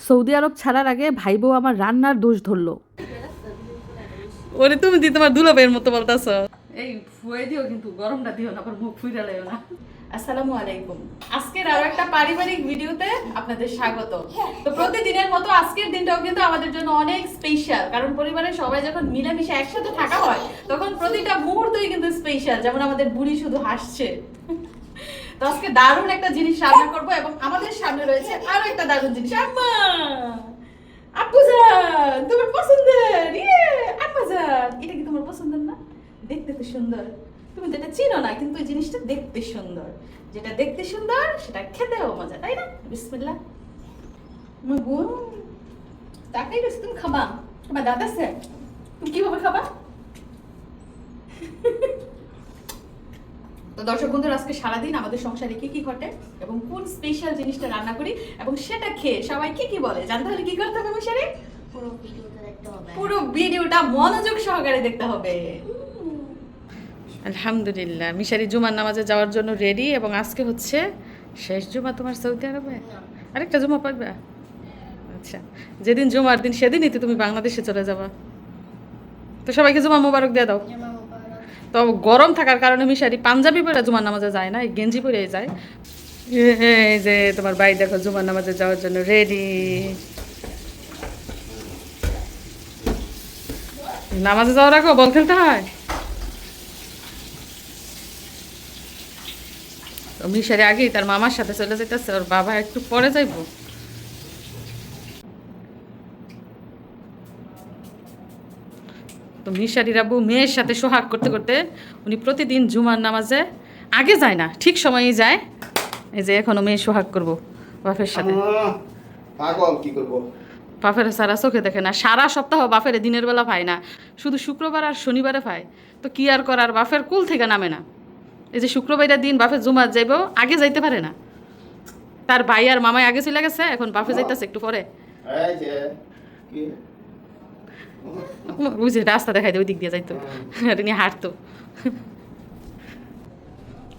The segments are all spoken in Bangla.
সৌদি আরব ছাড়ার আগে ভাই বউ আমার রান্নার দোষ ধরলো। ওরে তুমি দি তোমার দুলাভাইয়ের মতো বলতাছ। এই ফুয়ে দিও কিন্তু গরমটা দিও না আবার মুখ ফুইরা লাইও না। আসসালামু আলাইকুম। আজকের আরও একটা পারিবারিক ভিডিওতে আপনাদের স্বাগত। তো প্রতিদিনের মতো আজকের দিনটাও কিন্তু আমাদের জন্য অনেক স্পেশাল কারণ পরিবারের সবাই যখন মিলেমিশে একসাথে থাকা হয় তখন প্রতিটা মুহূর্তই কিন্তু স্পেশাল যেমন আমাদের বুড়ি শুধু হাসছে। তো আজকে দারুণ একটা জিনিস রান্না করব এবং আমাদের সামনে রয়েছে আরও একটা দারুণ জিনিস। আম্মা! আপুজান তোমার পছন্দের? ইয়ে আপুজান এটা কি তোমার পছন্দের না? দেখতে তো সুন্দর। তুমি এটা চিনো না, কিন্তু এই জিনিসটা দেখতে সুন্দর। যেটা দেখতে সুন্দর, সেটা খেতেও মজা, তাই না? বিসমিল্লাহ। মগু তাকাই রয়েছে, তুমি খাবা। তোমার দাঁত আছে। তুমি কীভাবে খাবা? তো দর্শক বন্ধুরা আজকে সারাদিন আমাদের সংসারে কি কি ঘটে এবং কোন স্পেশাল জিনিসটা রান্না করি এবং সেটা খেয়ে সবাই কি কি বলে? জানতে হলে কি করতে হবে মিশারি? পুরো ভিডিওটা দেখতে হবে। পুরো ভিডিওটা মনোযোগ সহকারে দেখতে হবে। আলহামদুলিল্লাহ। মিশারি জুমার নামাজে যাওয়ার জন্য রেডি এবং আজকে হচ্ছে শেষ জুমা তোমার সৌদি আরবে? আরেকটা জুমা পাইবা? আচ্ছা যেদিন জুমার দিন সেদিনই তো তুমি বাংলাদেশে চলে যাবা। তো সবাইকে জুমা মোবারক দিয়ে দাও। তো গরম থাকার কারণে মিশারি পাঞ্জাবি পরে জুমার নামাজে যায় না গেঞ্জি পরে যায়। এই যে তোমার ভাই দেখো জুমার নামাজে যাওয়ার জন্য রেডি নামাজে যাওয়ার আগে বল খেলতে হয়। মিশারি আগেই তার মামার সাথে চলে যেতেছে ওর বাবা একটু পরে যাইবো। তো মিশারির আব্বু মেয়ের সাথে সোহাগ করতে করতে উনি প্রতিদিন জুমার নামাজে আগে যায় না ঠিক সময়ই যায়। এই যে এখনও মেয়ে সোহাগ করব বাপের সাথে। আহ, পাগল কি করব? বাপের সারা চোখে দেখে না সারা সপ্তাহ বাপের দিনের বেলা পায় না শুধু শুক্রবার আর শনিবারে পায়। তো কি আর করার বাপের কুল থেকে নামে না। এই যে শুক্রবারের দিন বাপের জুমার যাইব আগে যাইতে পারে না। তার ভাই আর মামাই আগে চলে গেছে এখন বাপে যাইতেছে একটু পরে। এই বুঝে রাস্তা দেখাই দে ওই দিয়ে যাইতো আর নিয়ে হাঁটতো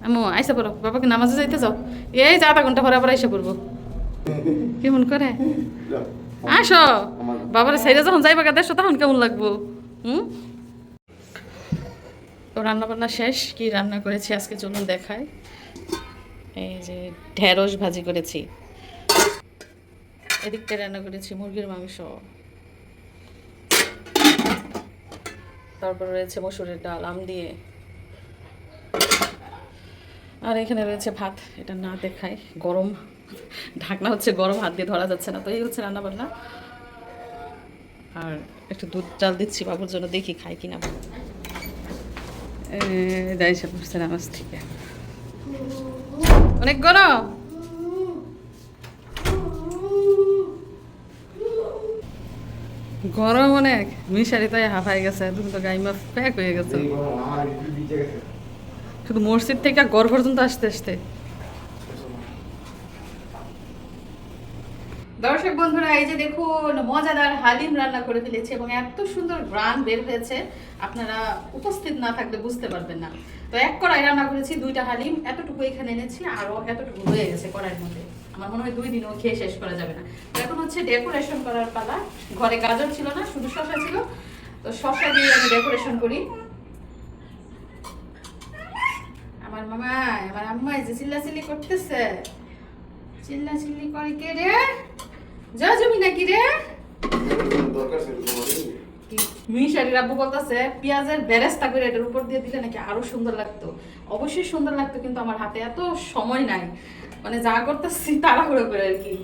আমো আইসা পড়ো বাবাকে নামাজে যাইতে যাও এই যে আধা ঘণ্টা পরে আবার আইসা পড়ব কেমন করে। আসো বাবার সাইডে যখন যাইবা দেশো তখন কেমন লাগবো হুম তো রান্না বান্না শেষ কি রান্না করেছি আজকে চলুন দেখায় এই যে ঢেঁড়স ভাজি করেছি এদিকটা রান্না করেছি মুরগির মাংস তারপর রয়েছে মসুরের ডাল, আম দিয়ে। আর এখানে রয়েছে ভাত, এটা না দেখায়, গরম। ঢাকনা হচ্ছে গরম, হাত দিয়ে ধরা যাচ্ছে না, তো এই হচ্ছে রান্না বান্না আর একটু দুধ জাল দিচ্ছি বাবুর জন্য, দেখি খাই কিনা দাই সে পড়ছে নামাজ থেকে। অনেক গরম! গরম অনেক মিশারি তাই হাফাই গেছে তুমি তো গাইমা প্যাক হয়ে গেছে। শুধু মসজিদ থেকে ঘর পর্যন্ত আসতে আসতে। দর্শক বন্ধুরা এই যে দেখুন মজাদার হালিম রান্না করে ফেলেছি এবং এত সুন্দর গ্রান বের হয়েছে আপনারা উপস্থিত না থাকলে বুঝতে পারবেন না। তো এক কড়াই রান্না করেছি দুইটা হালিম এতটুকু এখানে এনেছি আরও এতটুকু হয়ে গেছে কড়াইয়ের মধ্যে। আমার মনে হয় দুই দিনও খেয়ে শেষ করা যাবে না। এখন হচ্ছে ডেকোরেশন করার পালা। ঘরে গাজর ছিল না শুধু শশা ছিল। তো শশা দিয়ে আমি ডেকোরেশন করি। আমার মামা আমার আম্মা যে চিল্লাচিল্লি করতেছে। চিল্লাচিল্লি করে কে রে? যা জমি নাকি রে? দরকার ছিল তোমার এই? মিশারির আব্বু বলতেছে পেঁয়াজের বেরেস্তা করে এটার উপর দিয়ে দিলে নাকি আরও সুন্দর লাগতো। অবশ্যই সুন্দর লাগতো কিন্তু আমার হাতে এত সময় নাই। মানে যা করতেছি তাড়াহুড়ো করে আর কি।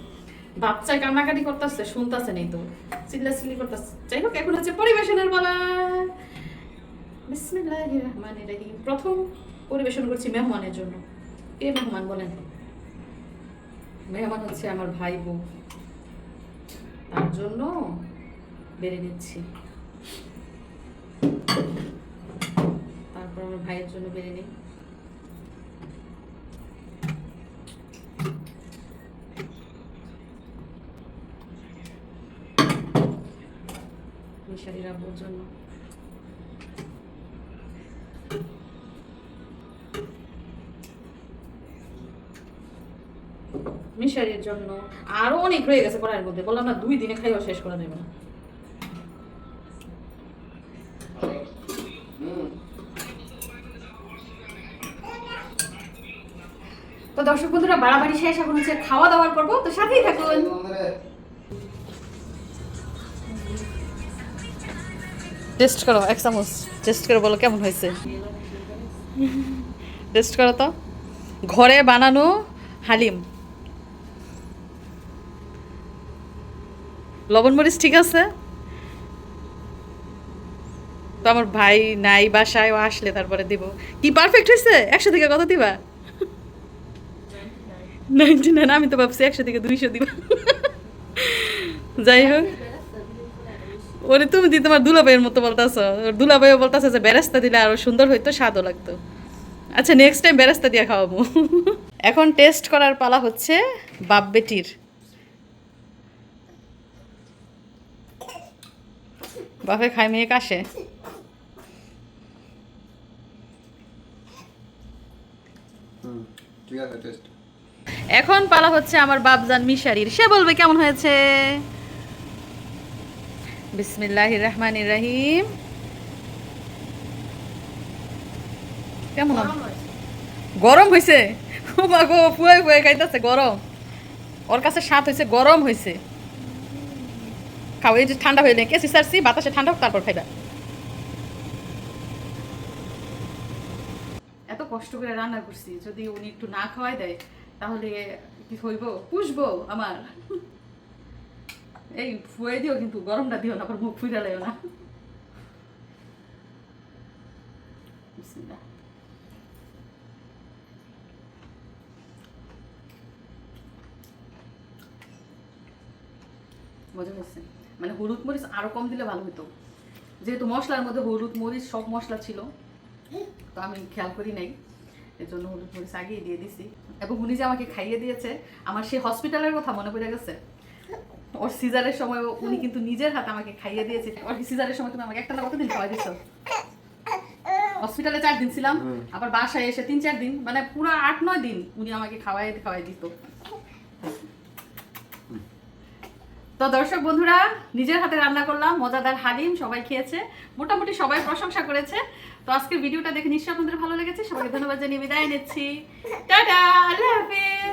বাচ্চা কান্নাকাটি করতেছে, শুনতেছে নেই তো। চিল্লা চিল্লি করতেছে। যাই হোক, এখন হচ্ছে পরিবেশনের বলা বিসমিল্লাহির রহমানির রহিম। প্রথম পরিবেশন করছি মেহমানের জন্য। কে মেহমান বলেন? মেহমান হচ্ছে আমার ভাই বউ। তার জন্য বেড়ে নিচ্ছি। তারপর আমার ভাইয়ের জন্য বেড়ে নিই। মিশারির আব্বুর জন্য মিশারির জন্য আরও অনেক রয়ে গেছে মধ্যে। বললাম না, দুই দিনে খাইও শেষ করে দেবো না। তো দর্শক বন্ধুরা, বাড়াবাড়ি শেষ, এখন হচ্ছে খাওয়া দাওয়ার পর্ব। তো সাথেই থাকুন। টেস্ট করো এক চামচ। টেস্ট করে বলো কেমন হয়েছে? টেস্ট করো তো। ঘরে বানানো হালিম। লবণ মরিচ ঠিক আছে? তো আমার ভাই নাই বাসায় ও আসলে তারপরে দিব। কি পারফেক্ট হয়েছে? একশো থেকে কত দিবা? নাইনটি নাইন আমি তো ভাবছি একশো থেকে দুইশো দিবা। যাই হোক। ওরে তুমি দি তোমার দুলাভাইয়ের মতো বলতাছ দুলাভাইও বলতাছে যে বেরেস্তা দিলে আরও সুন্দর হইতো স্বাদও লাগতো। আচ্ছা নেক্সট টাইম বেরেস্তা দিয়ে খাওয়াবো। এখন টেস্ট করার পালা হচ্ছে বাপ বেটির। বাপে খাই মেয়ে কাশে এখন পালা হচ্ছে আমার বাপজান মিশারির। সে বলবে কেমন হয়েছে? বিসমিল্লাহির রহমানির রহিম কেমন গরম হয়েছে মা গো ফুয়ে ফুয়ে খাইতেছে গরম। ওর কাছে স্বাদ হয়েছে গরম হয়েছে খাও এই যে ঠান্ডা হয়ে কেসি সারছি বাতাসে ঠান্ডা হোক তারপর খাইবা। এত কষ্ট করে রান্না করছি যদি উনি একটু না খাওয়াই দেয় তাহলে কি হইব? পুষবো আমার। এই ফুয়ে দিও কিন্তু, গরমটা দিও না মুখ ফুইরা লাইও না। মজা মানে হলুদ মরিচ আরও কম দিলে ভালো হতো যেহেতু মশলার মধ্যে হলুদ মরিচ সব মশলা ছিল, তো আমি খেয়াল করি নাই। এর জন্য হলুদ মরিচ আগেই দিয়ে দিছি। এবং উনি যে আমাকে খাইয়ে দিয়েছে, আমার সেই হসপিটালের কথা মনে পড়ে গেছে। ওর সিজারের সময় উনি কিন্তু নিজের হাতে আমাকে খাইয়ে দিয়েছে। ওর সিজারের সময় তুমি আমাকে একটা না কতদিন খাওয়াই দিছো? হসপিটালে চার দিন ছিলাম আবার বাসায় এসে তিন চার দিন মানে পুরো আট নয় দিন উনি আমাকে খাওয়াই খাওয়াই দিত। তো দর্শক বন্ধুরা নিজের হাতে রান্না করলাম মজাদার হালিম সবাই খেয়েছে মোটামুটি সবাই প্রশংসা করেছে। তো আজকের ভিডিওটা দেখে নিশ্চয়ই আপনাদের ভালো লেগেছে সবাইকে ধন্যবাদ জানিয়ে বিদায় নিচ্ছি। টাটা আল্লাহ হাফিজ।